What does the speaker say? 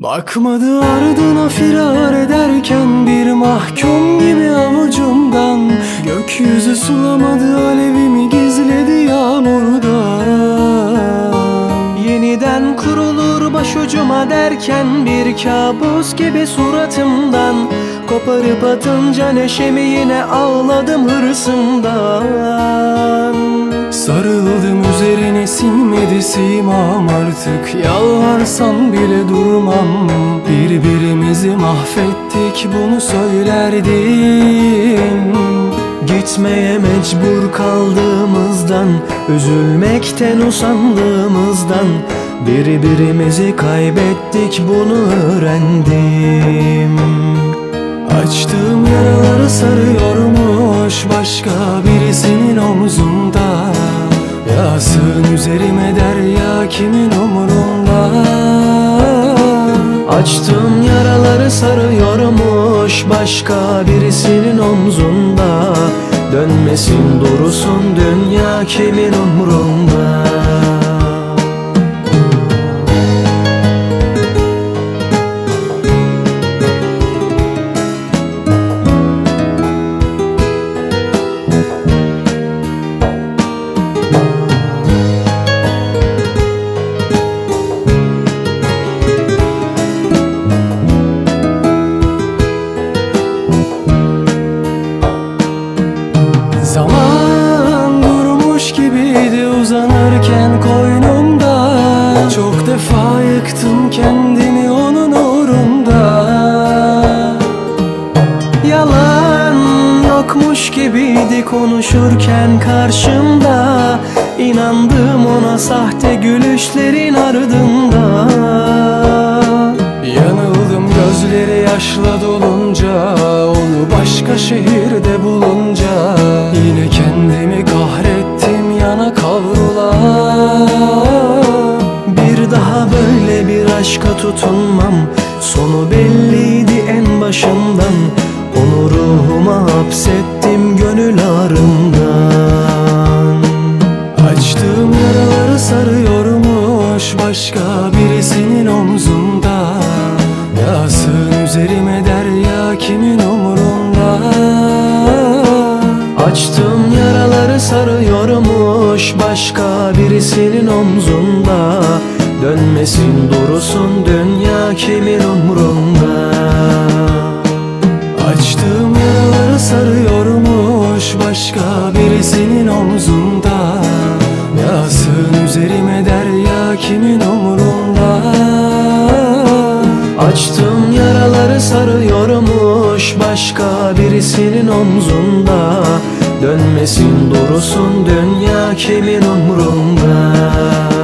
Bakmadı ardına firar ederken bir mahkum gibi avucumdan. Gökyüzü sulamadı alevimi gizledi yağmurdan Yeniden kurulur başucuma derken bir kabus gibi suratımdan. Koparıp atınca neşemi yine ağladım hırsımdan Sarıldım üzerine sinmedi simam artık. Yalvarsan bile durmam. Birbirimizi mahvettik bunu söylerdim. Gitmeye mecbur kaldığımızdan Üzülmekten usandığımızdan Birbirimizi kaybettik bunu öğrendim. Açtığım yaraları sarıyormuş üzerime derya kimin umurunda Açtığım yaraları sarıyormuş başka birisinin omzunda. Dönmesin durusun dünya kimin umurunda Çok defa yıktım kendimi onun uğrunda. Yalan yokmuş gibiydi konuşurken karşımda. İnandım ona sahte gülüşlerin ardında. Yanıldım gözleri yaşla dolunca Onu başka şehirde bulunca. Yine kendimi kahrettim yana kavrula aşka tutunmam. Sonu belliydi en başından. Onu ruhuma hapsettim gönül ağrımdan Açtığım yaraları sarıyormuş başka birisinin omzunda. Yasın üzerime derya kimin umurunda Açtığım yaraları sarıyormuş başka birisinin omzunda Dönmesin durusun dünya kimin umurunda Açtığım yaraları sarıyormuş başka birisinin omzunda. Yasın üzerime derya kimin umurunda Açtığım yaraları sarıyormuş başka birisinin omzunda. Dönmesin durusun dünya kimin umurunda